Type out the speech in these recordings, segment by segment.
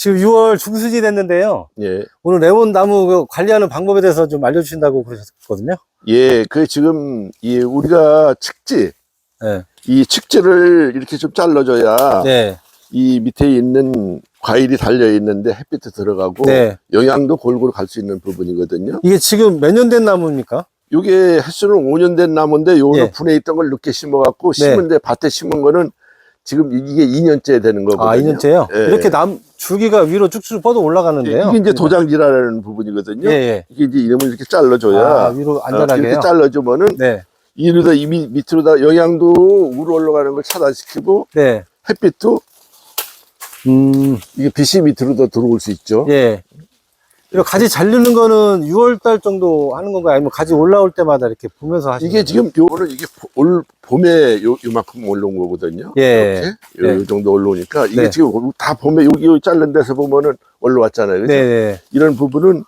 지금 6월 중순이 됐는데요. 예. 오늘 레몬 나무 그 관리하는 방법에 대해서 좀 알려주신다고 그러셨거든요. 예, 그 지금 이 우리가 측지 네. 이 측지를 이렇게 좀 잘라줘야 네. 이 밑에 있는 과일이 달려 있는데 햇빛도 들어가고 네. 영양도 골고루 갈 수 있는 부분이거든요. 이게 지금 몇 년 된 나무입니까? 이게 횟수는 5년 된 나무인데 요 예. 분에 있던 걸 늦게 심어갖고 네. 심은데 밭에 심은 거는 지금 이게 2년째 되는 거거든요. 아, 2년째요? 예. 이렇게 남, 줄기가 위로 쭉쭉 뻗어 올라가는데요. 이게 이제 도장지라는 부분이거든요. 예, 예. 이게 이제 이름을 이렇게 잘라줘야 아, 위로 어, 안전하게요? 이렇게 잘라주면은 네. 이로다 이 밑- 밑으로다 영양도 위로 올라가는 걸 차단시키고 네. 햇빛도 음, 이게 빛이 밑으로 더 들어올 수 있죠. 예. 이거 가지 자르는 거는 6월 달 정도 하는 건가요? 아니면 가지 올라올 때마다 이렇게 보면서 하시는 이게 거예요? 지금 요거는 이게 보- 올 봄에 요 요만큼 올라온 거거든요. 예. 이렇게 요, 네. 요 정도 올라오니까 이게 네. 지금 다 봄에 여기 여기 자른 데서 보면은 올라왔잖아요. 그죠? 네네. 이런 부분은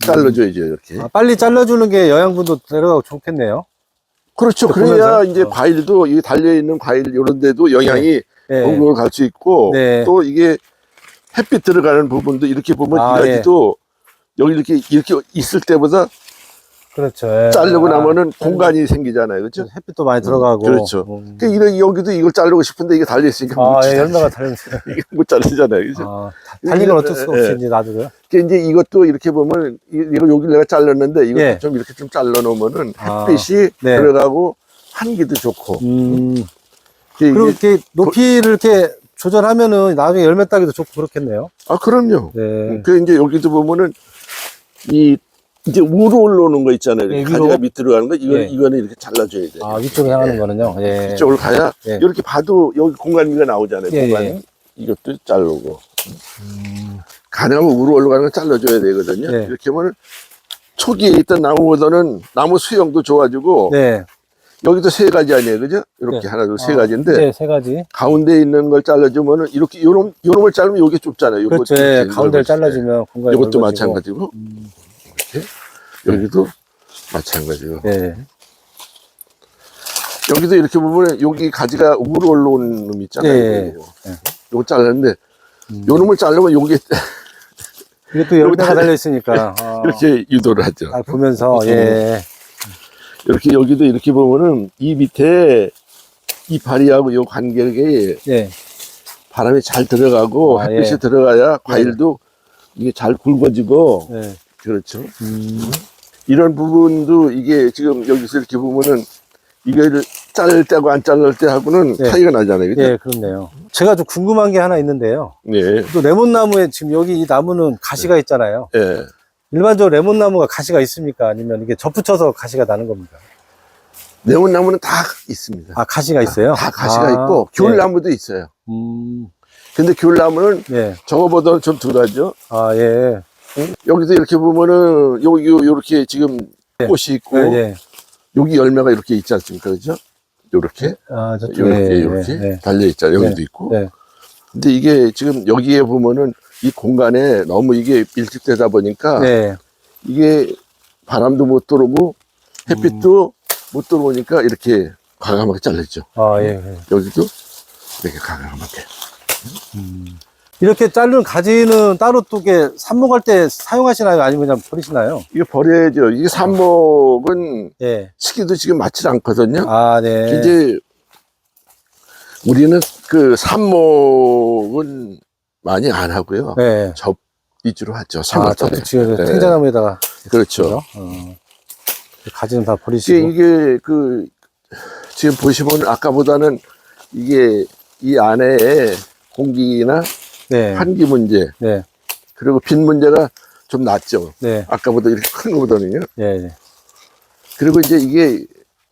잘라줘야죠 이렇게. 아, 빨리 잘라주는 게 영양분도 들어가고 좋겠네요. 그렇죠. 또 그래야 보면서? 이제 어. 과일도 이 달려 있는 과일 이런 데도 영양이 네. 골고루 갈수 있고 네. 또 이게 햇빛 들어가는 부분도 이렇게 보면 아, 이 가지도 여기 이렇게 이렇게 있을 때보다 그렇죠. 예. 자르고 아, 나면은 공간이 생기잖아요. 그렇죠? 햇빛도 많이 들어가고. 그렇죠. 음. 그 이런 여기도 이걸 자르고 싶은데 이게 달려 있으니까 못, 아, 예, 열매가 달렸어요. 이게 못 자르잖아요. 그죠? 아, 달리는 건 어쩔 수가 예, 없이 이제 놔두고요. 그 이제 이것도 이렇게 보면 이- 이거 여기 내가 잘랐는데 이거 예. 좀 이렇게 좀 잘라 놓으면은 아, 햇빛이 네. 들어가고 한기도 좋고. 음. 그리고 이렇게 높이를 이렇게 조절하면은 나중에 열매 따기도 좋고 그렇겠네요. 아 그럼요. 네. 그 이제 여기도 보면은 이 이제 위로 올라오는 거 있잖아요. 예, 가지가 위로. 밑으로 가는 거 이거는 예. 이거는 이렇게 잘라줘야 돼. 아, 위쪽에 향하는 거는요. 예. 이쪽으로 가야 예. 이렇게 봐도 여기 공간미가 나오잖아요. 예, 공간 예. 이것도 자르고 가능하면 위로 올라가는 건 잘라줘야 되거든요. 예. 이렇게 하면 초기에 있던 나무보다는 나무 수영도 좋아지고 네. 여기도 세 가지 아니에요, 그죠? 이렇게 네. 하나, 둘, 세 아, 가지인데 네, 세 가지. 가운데 있는 걸 잘라주면은 이렇게 요놈 요놈을 자르면 요게 좁잖아요. 그렇죠. 좀 예, 긴 가운데를 넓어지네. 잘라주면 공간이 이것도 넓어지고. 마찬가지고 음, 이렇게 여기도 마찬가지고 네. 여기도 이렇게 보면 여기 가지가 위로 올라오는 놈 있잖아요. 예, 요거. 예. 요거 잘랐는데 음. 요 놈을 자르면 요게 이것도 열매가 달- 달려 있으니까. 아, 이렇게 유도를 하죠. 아, 보면서, 예. 이렇게 여기도 이렇게 보면은 이 밑에 이 발이하고 요 간격에 예. 바람이 잘 들어가고 아, 햇빛이 예. 들어가야 과일도 이게 잘 굵어지고 예. 그렇죠. 음, 이런 부분도 이게 지금 여기서 이렇게 보면은 이거를 자를 때하고 안 자를 때하고는 네. 차이가 나잖아요. 그죠? 예, 그렇네요. 제가 좀 궁금한 게 하나 있는데요. 네. 또 레몬나무에 지금 여기 이 나무는 가시가 있잖아요. 예. 일반적으로 레몬나무가 가시가 있습니까? 아니면 이게 접붙여서 가시가 나는 겁니까? 레몬나무는 다 있습니다. 아, 가시가 있어요? 다 가시가 아, 있고 귤나무도 있어요. 예. 음, 근데 귤나무는 예. 저거보다는 좀 덜하죠. 아, 예. 여기도 이렇게 보면은 여기 요- 요렇게 지금 예. 꽃이 있고 예, 예. 여기 열매가 이렇게 있지 않습니까? 그죠? 요렇게 아, 저쪽. 요렇게 예, 요렇게 예, 예. 달려 있잖아요. 여기도 네. 있고. 네. 근데 이게 지금 여기에 보면은 이 공간에 너무 이게 밀집되다 보니까 네. 이게 바람도 못 들어오고 햇빛도 못 들어오니까 이렇게 과감하게 잘랐죠. 아, 예, 예. 여기도 이렇게 과감하게. 이렇게 자른 가지는 따로 또 이게 삽목할 때 사용하시나요? 아니면 그냥 버리시나요? 이게 버려야죠. 이게 삽목은 예. 시기도 지금 맞지 않거든요. 아, 네. 이제 우리는 그 삽목은 많이 안 하고요. 네. 접 위주로 하죠. 아, 삼월달에. 지금 네. 생자나무에다가. 그렇죠. 어. 가지는 다 버리시고. 이게 그 지금 보시면 아까보다는 이게 이 안에 공기나 네. 환기 문제 네. 그리고 빛 문제가 좀 낫죠. 네. 아까보다 이렇게 큰 거보다는요. 예, 예. 그리고 이제 이게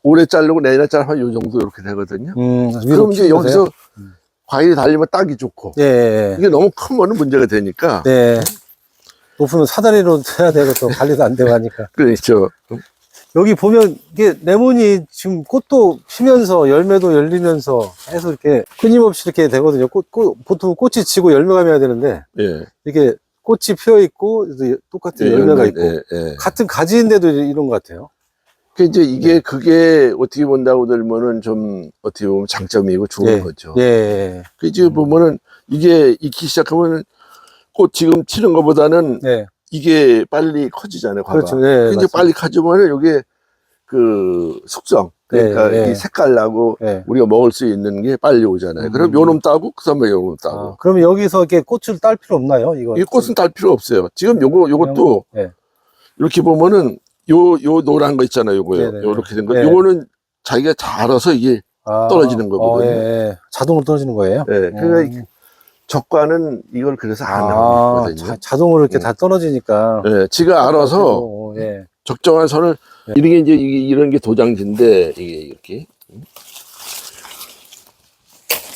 올해 자르고 내년에 자르면 요 정도 이렇게 되거든요. 음, 그럼 이제? 여기서 과일이 달리면 따기 좋고 예, 예, 이게 너무 크면 문제가 되니까 예. 네. 높으면 사다리로 해야 되고 또 관리도 안 되고 하니까. 그렇죠. 여기 보면 이게 레몬이 지금 꽃도 피면서 열매도 열리면서 계속 이렇게 끊임없이 이렇게 되거든요. 꽃, 꽃, 보통 꽃이 지고 열매가 맺어야 되는데 예. 이게 꽃이 피어 있고 또 똑같은 예, 열매가 예, 있고 예, 예. 같은 가지인데도 이런 것 같아요. 그 이제 이게 그게 어떻게 본다고 들면은 좀 어떻게 보면 장점이고 좋은 예. 거죠. 예, 그 이제 보면은 이게 익기 시작하면 꽃 지금 치는 것보다는 네. 이게 빨리 커지잖아요. 과가. 그렇죠. 예. 이제 빨리 커지면 이게 그 숙성 그러니까 네, 네. 이 색깔 나고 네. 우리가 먹을 수 있는 게 빨리 오잖아요. 그럼 음. 요놈 따고 그 다음에 요놈 따고. 아, 그러면 여기서 이렇게 꽃을 딸 필요 없나요? 이거. 이 꽃은 딸 필요 없어요. 지금 요거 요것도 네. 이렇게 보면은 요 요 노란 거 있잖아요. 요거요. 네 네. 요렇게 된 거. 네. 요거는 자기가 잘 알아서 이게 아, 떨어지는 거거든요. 어, 예, 예. 자동으로 떨어지는 거예요? 예. 그러니까 음. 적과는 이걸 그래서 안 아, 하거든요. 자, 자동으로 이렇게 음. 다 떨어지니까. 예, 지가 알아서 어, 예. 적정한 선을 네. 이런 게 이제 이게 이런 게 도장지인데 이게 이렇게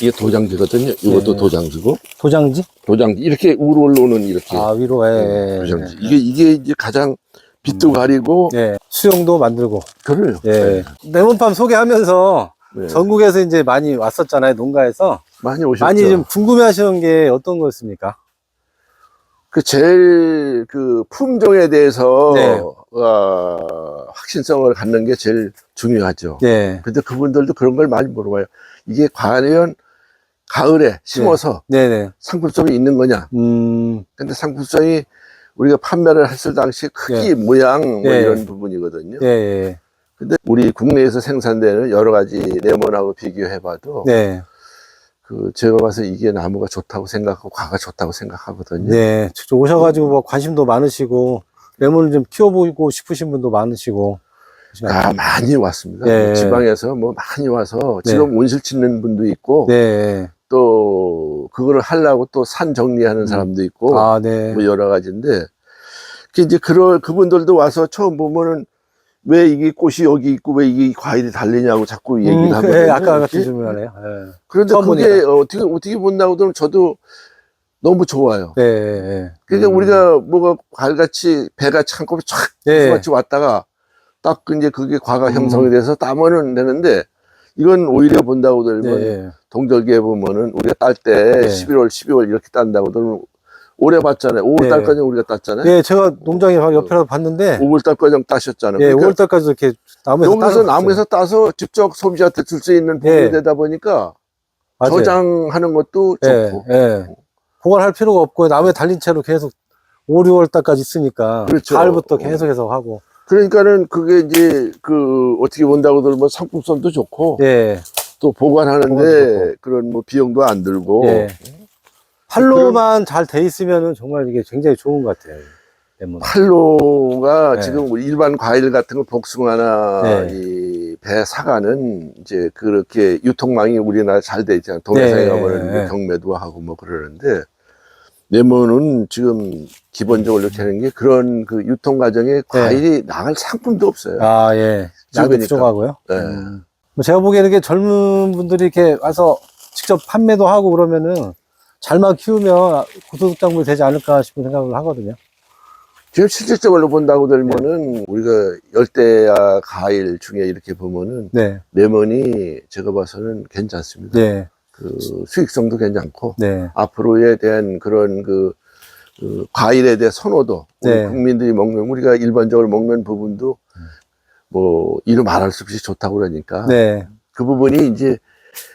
이게 도장지거든요. 이것도 네. 도장지고 도장지? 도장지 이렇게 위로 올라오는 이렇게 아, 위로, 예. 예, 도장지. 예. 이게 이게 이제 가장 빛도 가리고 예. 수영도 만들고. 그래요. 예. 레몬팜 소개하면서 네. 전국에서 이제 많이 왔었잖아요, 농가에서. 많이 오셨죠. 많이 좀 궁금해 하시는 게 어떤 거였습니까? 그 제일 그 품종에 대해서 네. 어, 확신성을 갖는 게 제일 중요하죠. 네. 근데 그분들도 그런 걸 많이 물어봐요. 이게 과연 가을에 심어서 네네. 상품성이 있는 거냐? 음, 근데 상품성이 우리가 판매를 했을 당시 크기, 모양 뭐 네. 이런 부분이거든요. 예, 예. 근데 우리 국내에서 생산되는 여러 가지 레몬하고 비교해봐도 네. 그 제가 봐서 이게 나무가 좋다고 생각하고 과가 좋다고 생각하거든요. 네. 직접 오셔가지고 뭐 관심도 많으시고, 레몬을 좀 키워보고 싶으신 분도 많으시고. 아, 많이 왔습니다. 네. 지방에서 뭐 많이 와서 네. 지금 온실 짓는 분도 있고 네. 또 그거를 하려고 또 산 정리하는 사람도 있고 아, 네. 뭐 여러 가지인데 그 이제 그럴 그분들도 와서 처음 보면은 왜 이게 꽃이 여기 있고 왜 이게 과일이 달리냐고 자꾸 얘기를 음, 하거든요. 예, 아까 같은. 질문하네요. 예. 그런데 그게 어떻게 어떻게 본다고 그러면 저도 너무 좋아요. 네. 네. 그러니까 음. 우리가 뭐가 과일같이 배같이 한꺼번에 촥 네. 같이 왔다가 딱 이제 그게 과가 음. 형성이 돼서 따면은 되는데 이건 오히려 본다고 들면 네. 동절기에 보면은 우리가 딸때 네. 11월, 12월 이렇게 딴다고 들면 오래 봤잖아요. 5월 네. 달까지 우리가 땄잖아요. 예, 제가 농장에 바로 옆에라도 봤는데, 5월 달까지 따셨잖아요. 예, 그러니까 5월달까지 이렇게 나무에서 여기서 따서 나무에서 따서 직접 소비자한테 줄 수 있는 부분이 네. 되다 보니까 맞아요. 저장하는 것도 예, 좋고 예. 보관할 필요가 없고 나무에 달린 채로 계속 5, 6월 달까지 있으니까 그렇죠. 가을부터 계속해서 하고 그러니까는 그게 이제 그 어떻게 본다고 들면 상품성도 좋고 예, 또 보관하는데 그런 뭐 비용도 안 들고 예. 팔로만 잘 돼 있으면은 정말 이게 굉장히 좋은 것 같아요. 레몬. 팔로가 네. 지금 우리 일반 과일 같은 거 복숭아나 네. 이배 사과는 이제 그렇게 유통망이 우리나라 잘 돼 있잖아요. 동해상에 네. 가면은 네. 경매도 하고 뭐 그러는데 레몬은 지금 기본적으로 이렇게 하는 게 그런 그 유통 과정에 과일이 나갈 상품도 없어요. 네. 아, 예. 적으니까. 부족하고요. 네. 음. 뭐 제가 보기에는 이게 젊은 분들이 이렇게 와서 직접 판매도 하고 그러면은 잘만 키우면 고소득 작물이 되지 않을까 싶은 생각을 하거든요. 지금 실질적으로 본다고 네. 들면은 우리가 열대야 과일 중에 이렇게 보면은 네, 레몬이 제가 봐서는 괜찮습니다. 네, 그 수익성도 괜찮고 네, 앞으로에 대한 그런 그, 그 과일에 대한 선호도 우리 네. 국민들이 먹는 우리가 일반적으로 먹는 부분도 뭐 이루 말할 수 없이 좋다고 그러니까 네, 그 부분이 이제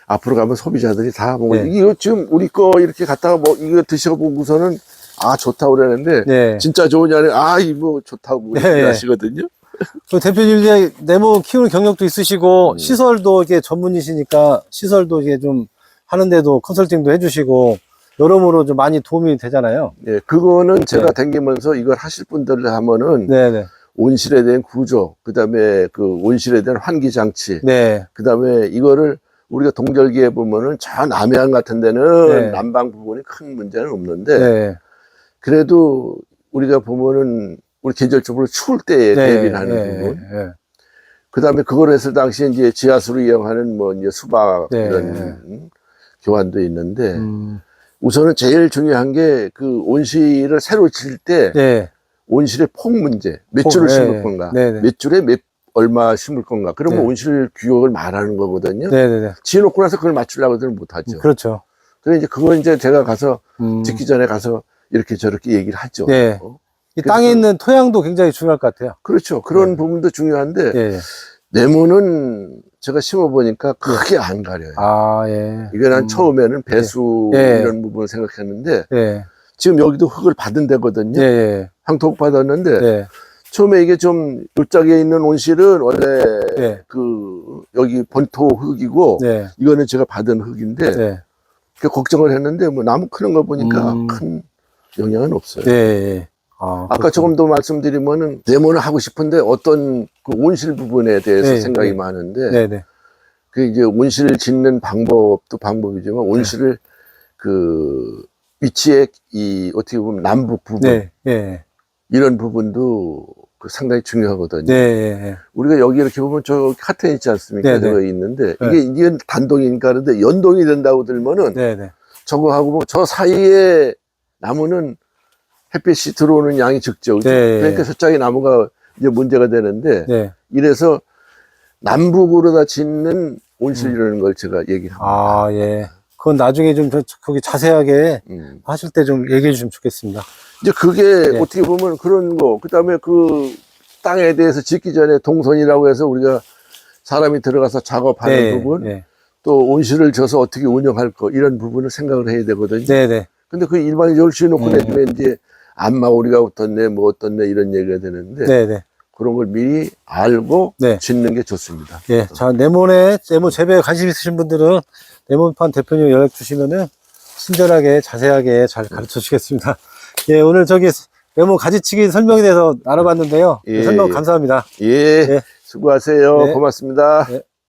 앞으로 가면 소비자들이 다 보고 네. 이거 지금 우리 거 이렇게 갖다가 뭐 이거 드셔보고서는 아 좋다고 그러는데 네. 진짜 좋으냐는 아 이거 좋다고 네. 하시거든요. 그 대표님 이제 네모 키우는 경력도 있으시고 음. 시설도 이게 전문이시니까 시설도 이게 좀 하는데도 컨설팅도 해주시고 여러모로 좀 많이 도움이 되잖아요. 예, 그거는 제가 네. 댕기면서 이걸 하실 분들 하면은 네네. 온실에 대한 구조, 그 다음에 그 온실에 대한 환기 장치, 네. 그 다음에 이거를 우리가 동절기에 보면은 저 남해안 같은 데는 네. 난방 부분이 큰 문제는 없는데 네. 그래도 우리가 보면은 우리 계절적으로 추울 때에 네. 대비를 하는 네. 부분, 네. 그 다음에 그걸 했을 당시에 이제 지하수를 이용하는 뭐 이제 수박 네. 이런 음, 교환도 있는데 음, 우선은 제일 중요한 게 그 온실을 새로 칠때 네. 온실의 폭 문제, 몇 줄을 폭, 심을 네. 건가, 네네. 몇 줄에 몇 얼마 심을 건가. 그러면 네. 온실 규격을 말하는 거거든요. 네네네. 지어놓고 나서 그걸 맞추려고 하면 못하죠. 그렇죠. 그래 이제 그거 이제 제가 가서 음, 짓기 전에 가서 이렇게 저렇게 얘기를 하죠. 네. 어? 이 땅에 있는 토양도 굉장히 중요할 것 같아요. 그렇죠. 그런 네. 부분도 중요한데 예. 네모는 제가 심어 보니까 크게 안 가려요. 아, 예. 이게 난 음, 처음에는 배수 네. 이런 부분을 생각했는데 예. 지금 여기도 흙을 받은 데거든요. 예, 예. 황토 받았는데 네. 처음에 이게 좀 요짝에 있는 온실은 원래 네. 그 여기 본토 흙이고 네. 이거는 제가 받은 흙인데 네. 그 걱정을 했는데 뭐 나무 크는 거 보니까 음. 큰 영향은 없어요. 예, 예. 아, 아까 조금 더 말씀드리면은 네모는 하고 싶은데 어떤 그 온실 부분에 대해서 네, 생각이 네. 많은데 네, 네. 그 이제 온실 짓는 방법도 방법이지만 온실을 그 위치에 이 어떻게 보면 남북 부분 네, 예. 이런 부분도 그 상당히 중요하거든요. 네, 예, 우리가 여기 이렇게 보면 저 카텐 있지 않습니까? 네, 네. 저거 있는데 네. 이게 이게 단동이니까 그런데 연동이 된다고 들면은 네, 네. 저거 하고 저 사이에 나무는 햇빛이 들어오는 양이 적죠. 네. 그러니까 저쪽에 나무가 이제 문제가 되는데 네. 이래서 남북으로 다 짓는 온실이라는 걸 제가 얘기합니다. 아, 예. 그건 나중에 좀 저- 거기 자세하게 음. 하실 때 좀 얘기해 주시면 좋겠습니다. 이제 그게 네. 어떻게 보면 그런 거, 그 다음에 그 땅에 대해서 짓기 전에 동선이라고 해서 우리가 사람이 들어가서 작업하는 네, 부분, 네. 또 온실을 져서 어떻게 운영할 거, 이런 부분을 생각을 해야 되거든요. 네, 네. 근데 그 일반적으로 지어놓고 음. 내주면 이제 안마오리가 어떻네, 뭐 어떻네, 이런 얘기가 되는데, 네, 네. 그런 걸 미리 알고 네. 짓는 게 좋습니다. 예. 자, 네모네, 네모 재배에 관심 있으신 분들은 네모판 대표님 연락 주시면은 친절하게 자세하게 잘 가르쳐 주겠습니다. 예, 오늘 저기 네모 가지치기 설명에 대해서 알아봤는데요. 예, 설명 예. 감사합니다. 예, 네. 수고하세요. 네. 고맙습니다. 네.